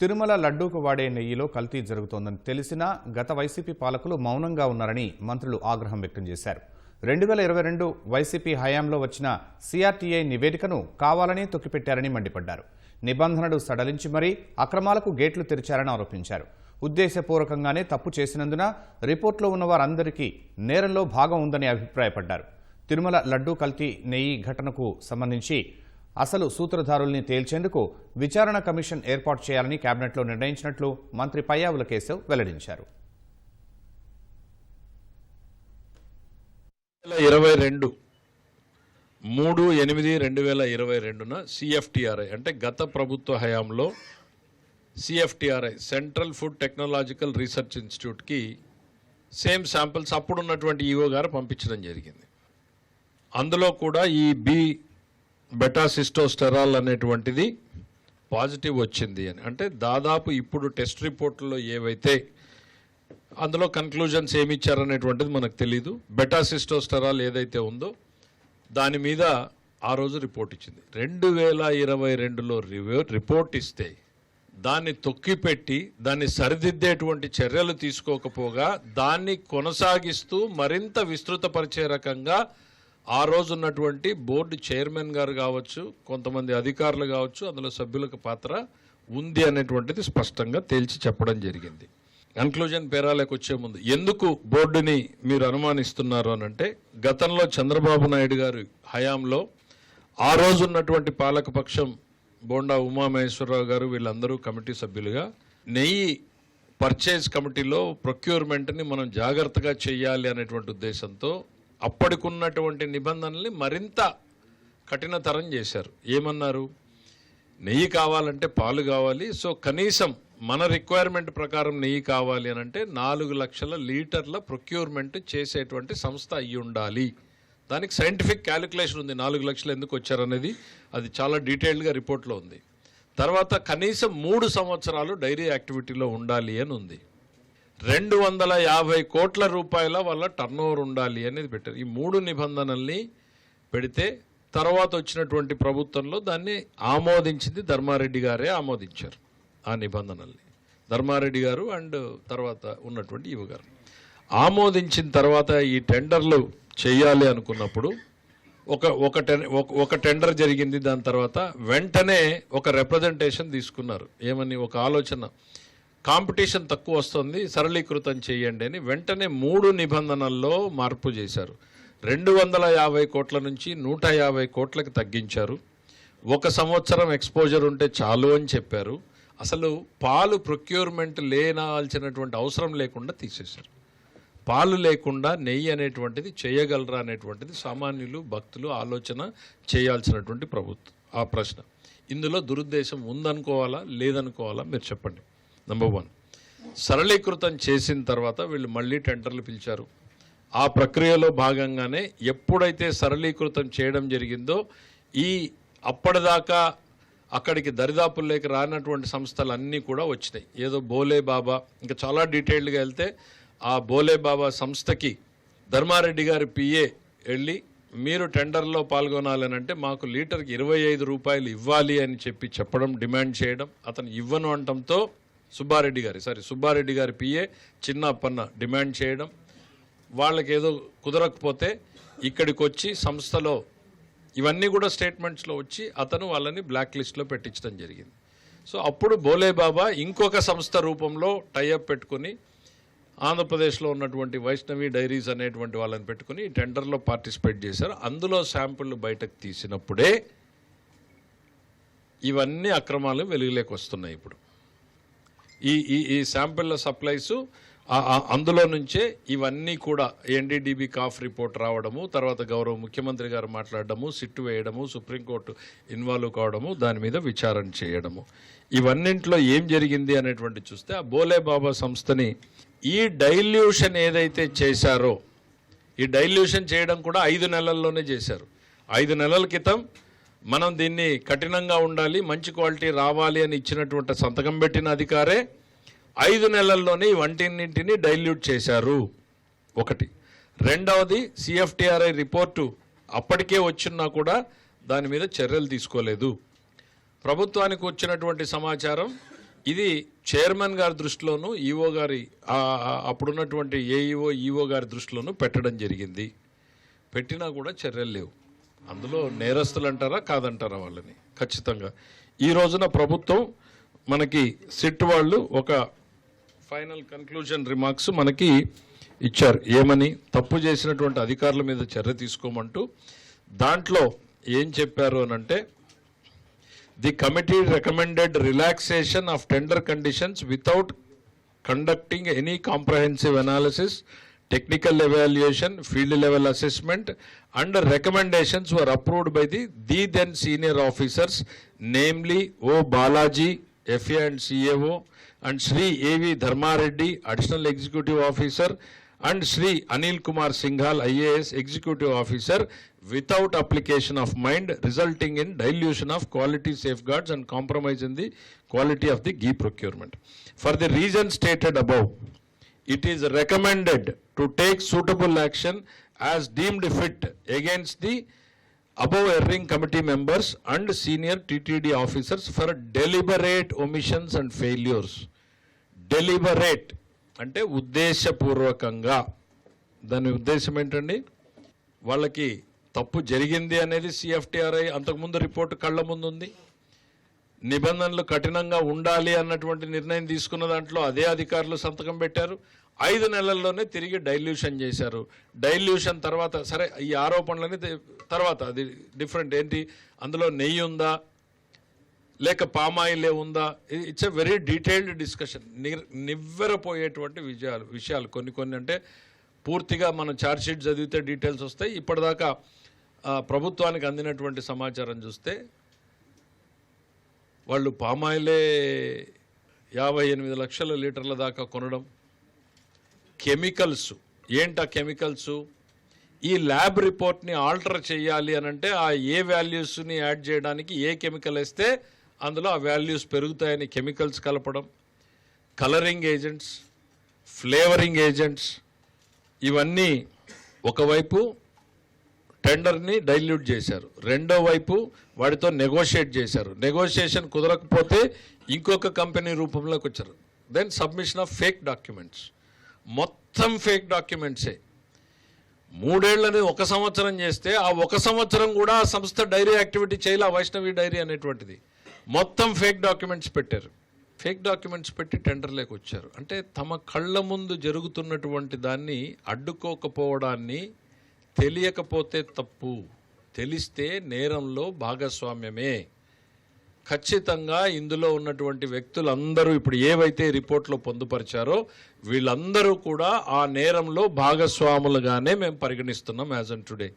తిరుమల లడ్డూకు వాడే నెయ్యిలో కల్తీ జరుగుతోందని తెలిసినా గత వైసీపీ పాలకులు మౌనంగా ఉన్నారని మంత్రులు ఆగ్రహం వ్యక్తం చేశారు. రెండు వేల ఇరవై రెండు వైసీపీ హయాంలో వచ్చిన సిఆర్టీఐ నివేదికను కావాలని తొక్కిపెట్టారని మండిపడ్డారు. నిబంధనలు సడలించి మరీ అక్రమాలకు గేట్లు తెరిచారని ఆరోపించారు. ఉద్దేశపూర్వకంగానే తప్పు చేసినందున రిపోర్ట్లో ఉన్న వారందరికీ నేరంలో భాగం ఉందని అభిప్రాయపడ్డారు. తిరుమల లడ్డూ కల్తీ నెయ్యి ఘటనకు సంబంధించి అసలు సూత్రధారుల్ని తేల్చేందుకు విచారణ కమిషన్ ఏర్పాటు చేయాలని కేబినెట్లో నిర్ణయించినట్లు మంత్రి పయ్యావుల కేశవ్ వెల్లడించారు. వేల ఇరవై రెండు మూడు ఎనిమిది రెండు వేల ఇరవై రెండున సిఎఫ్టిఆర్ఐ అంటే గత ప్రభుత్వ హయాంలో CFTRI central food technological research ఇన్స్టిట్యూట్కి సేమ్ శాంపిల్స్ అప్పుడు ఉన్నటువంటి ఈఓ గారు పంపించడం జరిగింది. అందులో కూడా ఈ బి బెటాసిస్టోస్టెరాల్ అనేటువంటిది పాజిటివ్ వచ్చింది అని. అంటే దాదాపు ఇప్పుడు టెస్ట్ రిపోర్ట్లో ఏవైతే అందులో కన్క్లూజన్స్ ఏమి ఇచ్చారనేటువంటిది మనకు తెలియదు బెటాసిస్టోస్టెరాల్ ఏదైతే ఉందో దాని మీద ఆ రోజు రిపోర్ట్ ఇచ్చింది. రెండు వేల ఇరవై రెండులో రివ్యూ రిపోర్ట్ ఇస్తే దాన్ని తొక్కిపెట్టి దాన్ని సరిదిద్దేటువంటి చర్యలు తీసుకోకపోగా దాన్ని కొనసాగిస్తూ మరింత విస్తృతపరిచే రకంగా ఆ రోజు ఉన్నటువంటి బోర్డు చైర్మన్ గారు కావచ్చు కొంతమంది అధికారులు కావచ్చు అందులో సభ్యులకు పాత్ర ఉంది అనేటువంటిది స్పష్టంగా తేల్చి చెప్పడం జరిగింది. కన్క్లూజన్ పేరాలకు వచ్చే ముందు ఎందుకు బోర్డుని మీరు అనుమానిస్తున్నారు అని అంటే గతంలో చంద్రబాబు నాయుడు గారు హయాంలో ఆ రోజు ఉన్నటువంటి పాలకపక్షం బోండా ఉమామహేశ్వరరావు గారు వీళ్ళందరూ కమిటీ సభ్యులుగా నెయ్యి పర్చేజ్ కమిటీలో ప్రొక్యూర్మెంట్ని మనం జాగ్రత్తగా చేయాలి అనేటువంటి ఉద్దేశంతో అప్పటికున్నటువంటి నిబంధనల్ని మరింత కఠినతరం చేశారు. ఏమన్నారు? నెయ్యి కావాలంటే పాలు కావాలి. సో కనీసం మన రిక్వైర్మెంట్ ప్రకారం నెయ్యి కావాలి అని అంటే నాలుగు లక్షల లీటర్ల ప్రొక్యూర్మెంట్ చేసేటువంటి సంస్థ అయ్యి ఉండాలి. దానికి సైంటిఫిక్ క్యాలిక్యులేషన్ ఉంది. నాలుగు లక్షలు ఎందుకు వచ్చారనేది అది చాలా డీటెయిల్డ్గా రిపోర్ట్లో ఉంది. తర్వాత కనీసం మూడు సంవత్సరాలు డైరీ యాక్టివిటీలో ఉండాలి అని ఉంది. రెండు వందల యాభై కోట్ల రూపాయల వల్ల టర్న్ ఉండాలి అనేది పెట్టారు. ఈ మూడు నిబంధనల్ని పెడితే తర్వాత వచ్చినటువంటి ప్రభుత్వంలో దాన్ని ఆమోదించింది ధర్మారెడ్డి గారే ఆమోదించారు ఆ నిబంధనల్ని. ధర్మారెడ్డి గారు అండ్ తర్వాత ఉన్నటువంటి ఇవి గారు. ఆమోదించిన తర్వాత ఈ టెండర్లు చేయాలి అనుకున్నప్పుడు ఒక ఒక టెన్ ఒక- ఒక టెండర్ జరిగింది దాని తర్వాత వెంటనే ఒక రిప్రజెంటేషన్ తీసుకున్నారు. ఏమని ఒక ఆలోచన. కాంపిటీషన్ తక్కువ వస్తుంది సరళీకృతం చేయండి అని వెంటనే మూడు నిబంధనల్లో మార్పు చేశారు. రెండు వందల యాభై కోట్ల నుంచి నూట యాభై కోట్లకు తగ్గించారు. ఒక సంవత్సరం ఎక్స్పోజర్ ఉంటే చాలు అని చెప్పారు. అసలు పాలు ప్రొక్యూర్మెంట్ లేనాల్సినటువంటి అవసరం లేకుండా తీసేశారు. పాలు లేకుండా నెయ్యి అనేటువంటిది చేయగలరా అనేటువంటిది సామాన్యులు భక్తులు ఆలోచన చేయాల్సినటువంటి ప్రభుత్వం ఆ ప్రశ్న. ఇందులో దురుద్దేశం ఉందనుకోవాలా లేదనుకోవాలా? మీరు చెప్పండి. నెంబర్ వన్ సరళీకృతం చేసిన తర్వాత వీళ్ళు మళ్ళీ టెండర్లు పిలిచారు. ఆ ప్రక్రియలో భాగంగానే ఎప్పుడైతే సరళీకృతం చేయడం జరిగిందో ఈ అప్పటిదాకా అక్కడికి దరిదాపుల్లోకి రానటువంటి సంస్థలు అన్నీ కూడా వచ్చినాయి. ఏదో బోలే బాబా ఇంకా చాలా డీటెయిల్డ్గా వెళ్తే ఆ బోలే బాబా సంస్థకి ధర్మారెడ్డి గారి పిఏ వెళ్ళి మీరు టెండర్లో పాల్గొనాలని అంటే మాకు లీటర్కి ఇరవై ఐదు రూపాయలు ఇవ్వాలి అని చెప్పి చెప్పడం డిమాండ్ చేయడం అతను ఇవ్వను అనటంతో సుబ్బారెడ్డి గారి సారీ సుబ్బారెడ్డి గారి పిఏ చిన్న పన్న డిమాండ్ చేయడం వాళ్ళకి ఏదో కుదరకపోతే ఇక్కడికి వచ్చి సంస్థలో ఇవన్నీ కూడా స్టేట్మెంట్స్లో వచ్చి అతను వాళ్ళని బ్లాక్ లిస్ట్లో పెట్టించడం జరిగింది. సో అప్పుడు బోలే బాబా ఇంకొక సంస్థ రూపంలో టైఅప్ పెట్టుకుని ఆంధ్రప్రదేశ్లో ఉన్నటువంటి వైష్ణవి డైరీస్ అనేటువంటి వాళ్ళని పెట్టుకుని టెండర్లో పార్టిసిపేట్ చేశారు. అందులో శాంపుల్ బయటకు తీసినప్పుడే ఇవన్నీ అక్రమాలు వెలుగులోకి వస్తున్నాయి ఇప్పుడు. ఈ ఈ ఈ శాంపిల్ల సప్లైస్ అందులో నుంచే ఇవన్నీ కూడా ఎన్డీడీబీ కాఫ్ రిపోర్ట్ రావడము తర్వాత గౌరవ ముఖ్యమంత్రి గారు మాట్లాడడము సిట్టు వేయడము సుప్రీంకోర్టు ఇన్వాల్వ్ కావడము దాని మీద విచారణ చేయడము. ఇవన్నింటిలో ఏం జరిగింది అనేటువంటి చూస్తే ఆ బోలే బాబా సంస్థని ఈ డైల్యూషన్ ఏదైతే చేశారో ఈ డైల్యూషన్ చేయడం కూడా ఐదు నెలల్లోనే చేశారు. ఐదు నెలల క్రితం మనం దీన్ని కఠినంగా ఉండాలి మంచి క్వాలిటీ రావాలి అని ఇచ్చినటువంటి సంతకం పెట్టిన అధికారే ఐదు నెలల్లోనే వంటిన్నింటిని డైల్యూట్ చేశారు. ఒకటి. రెండవది సిఎఫ్టిఆర్ఐ రిపోర్టు అప్పటికే వచ్చినా కూడా దాని మీద చర్యలు తీసుకోలేదు. ప్రభుత్వానికి వచ్చినటువంటి సమాచారం ఇది చైర్మన్ గారి దృష్టిలోను ఈఓ గారి అప్పుడున్నటువంటి ఏఈఓ ఈఓ గారి దృష్టిలోను పెట్టడం జరిగింది. పెట్టినా కూడా చర్యలు లేవు. అందులో నేరస్తులు అంటారా కాదంటారా వాళ్ళని? ఖచ్చితంగా. ఈ రోజున ప్రభుత్వం మనకి సిట్ వాళ్ళు ఒక ఫైనల్ కన్క్లూజన్ రిమార్క్స్ మనకి ఇచ్చారు. ఏమని? తప్పు చేసినటువంటి అధికారుల మీద చర్య తీసుకోమంటూ దాంట్లో ఏం చెప్పారు అని అంటే the committee recommended relaxation of tender conditions without conducting any comprehensive analysis technical evaluation, field level assessment, and recommendations were approved by the, the then senior officers, namely O. Balaji, FA and CAO, and Sri A.V. Dharmareddy, Additional Executive Officer, and Sri Anil Kumar Singhal, IAS Executive Officer, without application of mind, resulting in dilution of quality safeguards and compromise in the quality of the ghee procurement. For the reasons stated above, it is recommended to take suitable action as deemed fit against the above erring committee members and senior TTD officers for deliberate omissions and failures deliberate అంటే ఉద్దేశపూర్వకంగా. దాని ఉద్దేశం ఏంటండి? వాళ్ళకి తప్పు జరిగింది అనేది CFTRI అంతకుముందు రిపోర్టు కళ్ళ ముందు ఉంది నిబంధనలు కఠినంగా ఉండాలి అన్నటువంటి నిర్ణయం తీసుకున్న దాంట్లో అదే అధికారులు సంతకం పెట్టారు. ఐదు నెలల్లోనే తిరిగి డైల్యూషన్ చేశారు. డైల్యూషన్ తర్వాత సరే ఈ ఆరోపణలని తర్వాత అది డిఫరెంట్. ఏంటి? అందులో నెయ్యి ఉందా? లేక పామాయిలే ఉందా? It's a very detailed discussion. నివ్వెరపోయేటువంటి విజయాలు విషయాలు కొన్ని కొన్ని అంటే పూర్తిగా మనం ఛార్జ్షీట్ చదివితే డీటెయిల్స్ వస్తాయి. ఇప్పటిదాకా ప్రభుత్వానికి అందినటువంటి సమాచారం చూస్తే వాళ్ళు పామాయిలే యాభై ఎనిమిది లక్షల లీటర్ల దాకా కొనడం. కెమికల్స్. ఏంటా కెమికల్స్? ఈ ల్యాబ్ రిపోర్ట్ని ఆల్టర్ చేయాలి అని అంటే ఆ ఏ వాల్యూస్ని యాడ్ చేయడానికి ఏ కెమికల్ వేస్తే అందులో ఆ వాల్యూస్ పెరుగుతాయని కెమికల్స్ కలపడం. కలరింగ్ ఏజెంట్స్ ఫ్లేవరింగ్ ఏజెంట్స్ ఇవన్నీ ఒకవైపు టెండర్ని డైల్యూట్ చేశారు. రెండో వైపు వాడితో నెగోషియేట్ చేశారు. నెగోషియేషన్ కుదరకపోతే ఇంకొక కంపెనీ రూపంలోకి వచ్చారు. Then submission of fake documents మొత్తం ఫేక్ డాక్యుమెంట్సే మూడేళ్ళని ఒక సంవత్సరం చేస్తే ఆ ఒక సంవత్సరం కూడా ఆ సంస్థ డైరీ యాక్టివిటీ చేయాలి వైష్ణవి డైరీ అనేటువంటిది. మొత్తం ఫేక్ డాక్యుమెంట్స్ పెట్టారు. ఫేక్ డాక్యుమెంట్స్ పెట్టి టెండర్లోకి వచ్చారు. అంటే తమ కళ్ళ ముందు జరుగుతున్నటువంటి దాన్ని అడ్డుకోకపోవడాన్ని తెలియకపోతే తప్పు. తెలిస్తే నేరంలో భాగస్వామ్యమే. ఖచ్చితంగా ఇందులో ఉన్నటువంటి వ్యక్తులందరూ ఇప్పుడు ఏవైతే రిపోర్ట్లో పొందుపరిచారో వీళ్ళందరూ కూడా ఆ నేరంలో భాగస్వాములుగానే మేము పరిగణిస్తున్నాం యాజ్ అన్ టుడే.